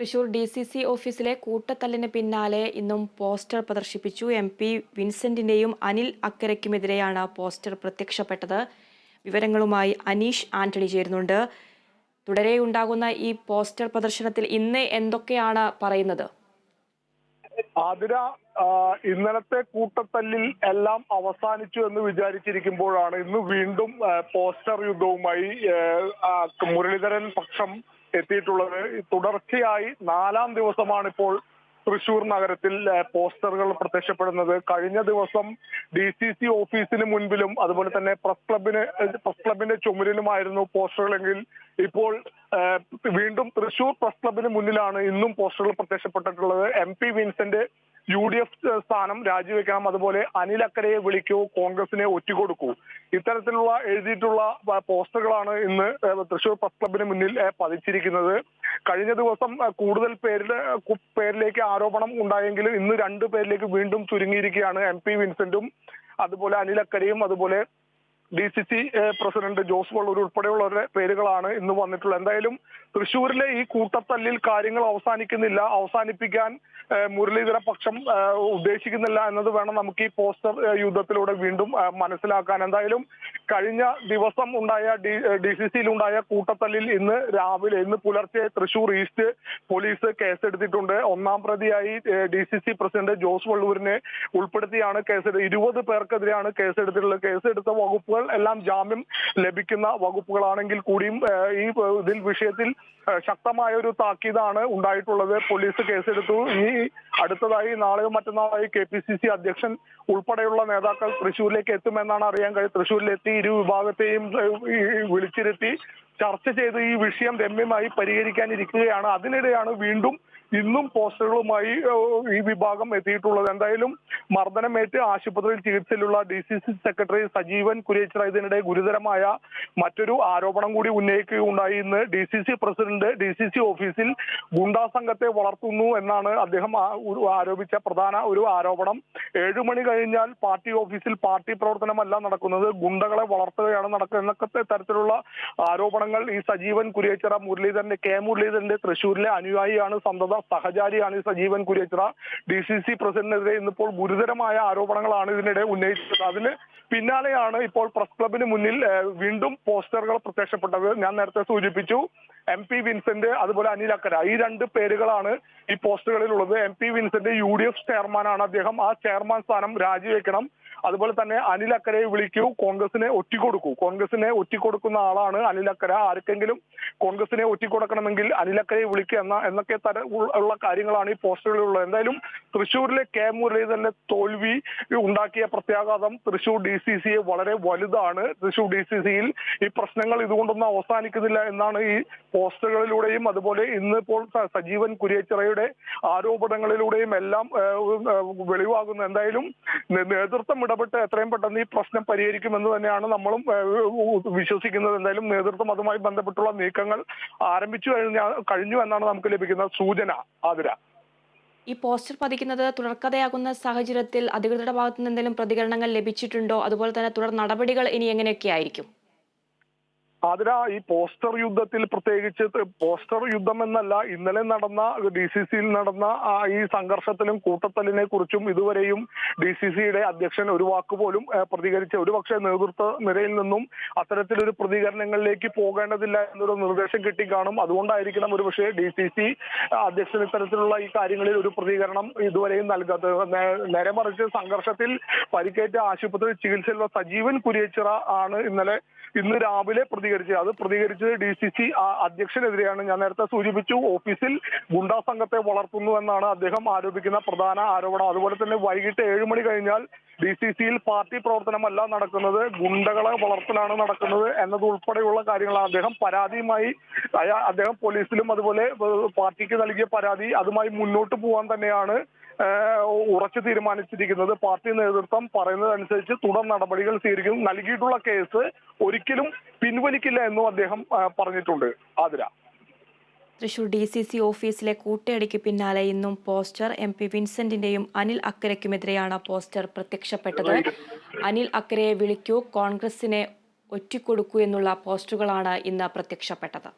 Thrissur D C C ഓഫീസിലെ കൂട്ടത്തല്ലിന് പിന്നാലെ ഇന്നും പോസ്റ്റർ പ്രദർശിപ്പിച്ചു. എം പി വിൻസെന്റിന്റെയും അനിൽ അക്കരയ്ക്കുമെതിരെയാണ് പോസ്റ്റർ പ്രത്യക്ഷപ്പെട്ടത്. വിവരങ്ങളുമായി അനീഷ് ആന്റണി ചേരുന്നുണ്ട്. തുടരെ ഉണ്ടാകുന്ന ഈ പോസ്റ്റർ പ്രദർശനത്തിൽ ഇന്ന് എന്തൊക്കെയാണ് പറയുന്നത്? ആതിര ആ, ഇന്നലത്തെ കൂട്ടത്തല്ലിൽ എല്ലാം അവസാനിച്ചു എന്ന് വിചാരിച്ചിരിക്കുമ്പോഴാണ് ഇന്ന് വീണ്ടും പോസ്റ്റർ യുദ്ധവുമായി മുരളീധരൻ പക്ഷം എത്തിയിട്ടുള്ളത്. തുടർച്ചയായി നാലാം ദിവസമാണ് ഇപ്പോൾ തൃശൂർ നഗരത്തിൽ പോസ്റ്ററുകൾ പ്രത്യക്ഷപ്പെടുന്നത്. കഴിഞ്ഞ ദിവസം ഡി സി സി ഓഫീസിന് മുൻപിലും അതുപോലെ തന്നെ പ്രസ് ക്ലബിന് പ്രസ് ക്ലബിന്റെ ചുമരിലുമായിരുന്നു പോസ്റ്ററുകളെങ്കിൽ ഇപ്പോൾ വീണ്ടും തൃശൂർ പ്രസ് ക്ലബിന് മുന്നിലാണ് ഇന്നും പോസ്റ്ററുകൾ പ്രത്യക്ഷപ്പെട്ടിട്ടുള്ളത്. M P Vincent U D F സ്ഥാനം രാജിവെക്കണം. അതുപോലെ അനിൽ അക്കരയെ വിളിക്കൂ കോൺഗ്രസിനെ ഒറ്റുകൊടുക്കൂ ഇത്തരത്തിലുള്ള എഴുതിയിട്ടുള്ള പോസ്റ്ററുകളാണ് ഇന്ന് തൃശൂർ പ്രസ് ക്ലബിന് മുന്നിൽ പതിച്ചിരിക്കുന്നത്. കഴിഞ്ഞ ദിവസം കൂടുതൽ പേരുടെ പേരിലേക്ക് ആരോപണം ഉണ്ടായെങ്കിലും ഇന്ന് രണ്ടു പേരിലേക്ക് വീണ്ടും ചുരുങ്ങിയിരിക്കുകയാണ് എം പി വിൻസെന്റും അതുപോലെ അനിൽ അക്കരയും അതുപോലെ D C C president Jose Vallur ഉൾപ്പെടെയുള്ളവരുടെ പേരുകളാണ് ഇന്ന് വന്നിട്ടുള്ളത്. എന്തായാലും തൃശ്ശൂരിലെ ഈ കൂട്ടത്തല്ലിൽ കാര്യങ്ങൾ അവസാനിക്കുന്നില്ല. അവസാനിപ്പിക്കാൻ മുരളീധര പക്ഷം ഉദ്ദേശിക്കുന്നില്ല എന്നത് വേണം നമുക്ക് ഈ പോസ്റ്റർ യുദ്ധത്തിലൂടെ വീണ്ടും മനസ്സിലാക്കാൻ. എന്തായാലും കഴിഞ്ഞ ദിവസം ഉണ്ടായ ഡി സി കൂട്ടത്തല്ലിൽ ഇന്ന് രാവിലെ ഇന്ന് പുലർച്ചെ തൃശൂർ ഈസ്റ്റ് പോലീസ് കേസെടുത്തിട്ടുണ്ട്. ഒന്നാം പ്രതിയായി D C C president Jose വള്ളൂരിനെ ഉൾപ്പെടുത്തിയാണ് കേസെടുത്ത് ഇരുപത് പേർക്കെതിരെയാണ് കേസെടുത്തിട്ടുള്ളത്. കേസെടുത്ത എല്ലാം ജാമ്യം ലഭിക്കുന്ന വകുപ്പുകളാണെങ്കിൽ കൂടിയും ഈ ഇതിൽ വിഷയത്തിൽ ശക്തമായ ഒരു താക്കീതാണ് ഉണ്ടായിട്ടുള്ളത്. പോലീസ് കേസെടുത്തു. ഈ അടുത്തതായി നാളെയോ മറ്റന്നാളായി കെ പി സി സി അധ്യക്ഷൻ ഉൾപ്പെടെയുള്ള നേതാക്കൾ തൃശ്ശൂരിലേക്ക് എത്തുമെന്നാണ് അറിയാൻ കഴിയും തൃശ്ശൂരിലെത്തി ഇരു വിഭാഗത്തെയും വിളിച്ചിരുത്തി ചർച്ച ചെയ്ത് ഈ വിഷയം രമ്യമായി പരിഹരിക്കാനിരിക്കുകയാണ്. അതിനിടെയാണ് വീണ്ടും ഇന്നും പോസ്റ്ററുകളുമായി ഈ വിഭാഗം എത്തിയിട്ടുള്ളത്. എന്തായാലും മർദ്ദനമേറ്റ് ആശുപത്രിയിൽ ചികിത്സയിലുള്ള D C C secretary Sajeevan Kurechira ഇതിനിടെ ഗുരുതരമായ മറ്റൊരു ആരോപണം കൂടി ഉന്നയിക്കുകയുണ്ടായി. ഇന്ന് D C C president D C C ഓഫീസിൽ ഗുണ്ടാ സംഘത്തെ വളർത്തുന്നു എന്നാണ് അദ്ദേഹം ആരോപിച്ച പ്രധാന ഒരു ആരോപണം. ഏഴു മണി കഴിഞ്ഞാൽ പാർട്ടി ഓഫീസിൽ പാർട്ടി പ്രവർത്തനമല്ല നടക്കുന്നത്. ഗുണ്ടകളെ വളർത്തുകയാണ് നടക്കുന്നത് എന്നൊക്കെ തരത്തിലുള്ള ആരോപണങ്ങൾ ഈ സജീവൻ കുരിയേച്ചറ മുരളീധരന്റെ കെ മുരളീധരന്റെ തൃശ്ശൂരിലെ അനുയായിയാണ് സന്തത സഹചാരിയാണ് ഈ Sajeevan Kuriachira D C C പ്രസിഡന്റിനെതിരെ ഇന്നിപ്പോൾ ഗുരുതരമായ ആരോപണങ്ങളാണ് ഇതിനിടെ ഉന്നയിച്ചത് അതിന് പിന്നാലെയാണ് ഇപ്പോൾ പ്രസ് ക്ലബിന് മുന്നിൽ വീണ്ടും പോസ്റ്ററുകൾ പ്രത്യക്ഷപ്പെട്ടത്. ഞാൻ നേരത്തെ സൂചിപ്പിച്ചു എം പി വിൻസെന്റ് അതുപോലെ അനിൽ അക്കര ഈ രണ്ട് പേരുകളാണ് ഈ പോസ്റ്ററുകളിൽ ഉള്ളത് M P Vincent U D F ചെയർമാനാണ്. അദ്ദേഹം ആ ചെയർമാൻ സ്ഥാനം രാജിവെക്കണം. അതുപോലെ തന്നെ അനിൽ അക്കരയെ വിളിക്കൂ കോൺഗ്രസിനെ ഒറ്റിക്കൊടുക്കൂ. കോൺഗ്രസിനെ ഒറ്റിക്കൊടുക്കുന്ന ആളാണ് അനിൽ അക്കര. ആർക്കെങ്കിലും കോൺഗ്രസിനെ ഒറ്റിക്കൊടുക്കണമെങ്കിൽ അനിൽ അക്കരയെ വിളിക്കുക എന്ന എന്നൊക്കെ തര ഉള്ള- കാര്യങ്ങളാണ് ഈ പോസ്റ്ററുകളിലുള്ളത് എന്തായാലും തൃശ്ശൂരിലെ കെ മുരളീധരന്റെ തോൽവി ഉണ്ടാക്കിയ പ്രത്യാഘാതം തൃശ്ശൂർ ഡി സി സിയെ വളരെ വലുതാണ്. തൃശ്ശൂർ ഡി സി സിയിൽ ഈ പ്രശ്നങ്ങൾ ഇതുകൊണ്ടൊന്നും അവസാനിക്കുന്നില്ല എന്നാണ് ഈ പോസ്റ്ററുകളിലൂടെയും അതുപോലെ ഇന്നിപ്പോൾ സജീവൻ കുരിയച്ചിറയുടെ ആരോപണങ്ങളിലൂടെയും എല്ലാം ഏഹ്, ഏഹ്, വെളിവാകുന്നു. എന്തായാലും നേതൃത്വം ഇടപെട്ട് എത്രയും പെട്ടെന്ന് ഈ പ്രശ്നം പരിഹരിക്കുമെന്ന് തന്നെയാണ് നമ്മളും വിശ്വസിക്കുന്നത്. എന്തായാലും നേതൃത്വം അതുമായി ബന്ധപ്പെട്ടുള്ള നീക്കങ്ങൾ ആരംഭിച്ചു കഴിഞ്ഞ കഴിഞ്ഞു എന്നാണ് നമുക്ക് ലഭിക്കുന്ന സൂചന ആതിര. ഈ പോസ്റ്റർ പതിക്കുന്നത് തുടർക്കഥയാകുന്ന സാഹചര്യത്തിൽ അധികൃതരുടെ ഭാഗത്തുനിന്ന് എന്തെങ്കിലും പ്രതികരണങ്ങൾ ലഭിച്ചിട്ടുണ്ടോ? അതുപോലെ തന്നെ തുടർ നടപടികൾ ഇനി എങ്ങനെയൊക്കെ ആയിരിക്കും? ആതിര ഈ പോസ്റ്റർ യുദ്ധത്തിൽ പ്രത്യേകിച്ച് പോസ്റ്റർ യുദ്ധം എന്നല്ല ഇന്നലെ നടന്ന ഡി സി സിയിൽ നടന്ന ഈ സംഘർഷത്തിലും കൂട്ടത്തലിനെ കുറിച്ചും ഇതുവരെയും ഡി സി സിയുടെ അധ്യക്ഷൻ ഒരു വാക്ക് പോലും പ്രതികരിച്ച ഒരുപക്ഷെ നേതൃത്വ നിരയിൽ നിന്നും അത്തരത്തിലൊരു പ്രതികരണങ്ങളിലേക്ക് പോകേണ്ടതില്ല എന്നൊരു നിർദ്ദേശം കിട്ടി കാണും അതുകൊണ്ടായിരിക്കണം ഒരുപക്ഷെ ഡി സി സി അധ്യക്ഷൻ ഇത്തരത്തിലുള്ള ഈ കാര്യങ്ങളിൽ ഒരു പ്രതികരണം ഇതുവരെയും നൽകാത്തത് നേരെ മറിച്ച് സംഘർഷത്തിൽ പരിക്കേറ്റ ആശുപത്രി ചികിത്സയിലുള്ള സജീവൻ കുരിയച്ചിറ ആണ് ഇന്നലെ ഇന്ന് രാവിലെ പ്രതികരിച്ചത് അത് പ്രതികരിച്ചത് ഡി സി സി അധ്യക്ഷനെതിരെയാണ്. ഞാൻ നേരത്തെ സൂചിപ്പിച്ചു ഓഫീസിൽ ഗുണ്ടാ സംഘത്തെ വളർത്തുന്നു എന്നാണ് അദ്ദേഹം ആരോപിക്കുന്ന പ്രധാന ആരോപണം. അതുപോലെ തന്നെ വൈകിട്ട് ഏഴ് മണി കഴിഞ്ഞാൽ ഡി സി സിയിൽ പാർട്ടി പ്രവർത്തനമല്ല നടക്കുന്നത് ഗുണ്ടകളെ വളർത്തലാണ് നടക്കുന്നത് എന്നതുൾപ്പെടെയുള്ള കാര്യങ്ങളാണ് അദ്ദേഹം പരാതിയുമായി അദ്ദേഹം പോലീസിലും അതുപോലെ പാർട്ടിക്ക് നൽകിയ പരാതി അതുമായി മുന്നോട്ട് പോകാൻ തന്നെയാണ് ഉറച്ചു തീരുമാനിച്ചിരിക്കുന്നത് പാർട്ടി നേതൃത്വം പറയുന്നതനുസരിച്ച് തുടർ നടപടികൾ സ്വീകരിക്കും. നൽകിയിട്ടുള്ള കേസ് ഒരിക്കലും പിൻവലിക്കില്ല എന്നും അദ്ദേഹം പറഞ്ഞിട്ടുണ്ട്. Athira. Thrissur D C C ഓഫീസിലെ കൂട്ടയടിക്ക് പിന്നാലെ ഇന്നും പോസ്റ്റർ എം പി വിൻസെന്റിന്റെയും അനിൽ അക്കരയ്ക്കുമെതിരെയാണ് പോസ്റ്റർ പ്രത്യക്ഷപ്പെട്ടത്. അനിൽ അക്കരയെ വിളിക്കൂ കോൺഗ്രസിനെ ഒറ്റിക്കൊടുക്കൂ എന്നുള്ള പോസ്റ്ററുകളാണ് ഇന്ന് പ്രത്യക്ഷപ്പെട്ടത്.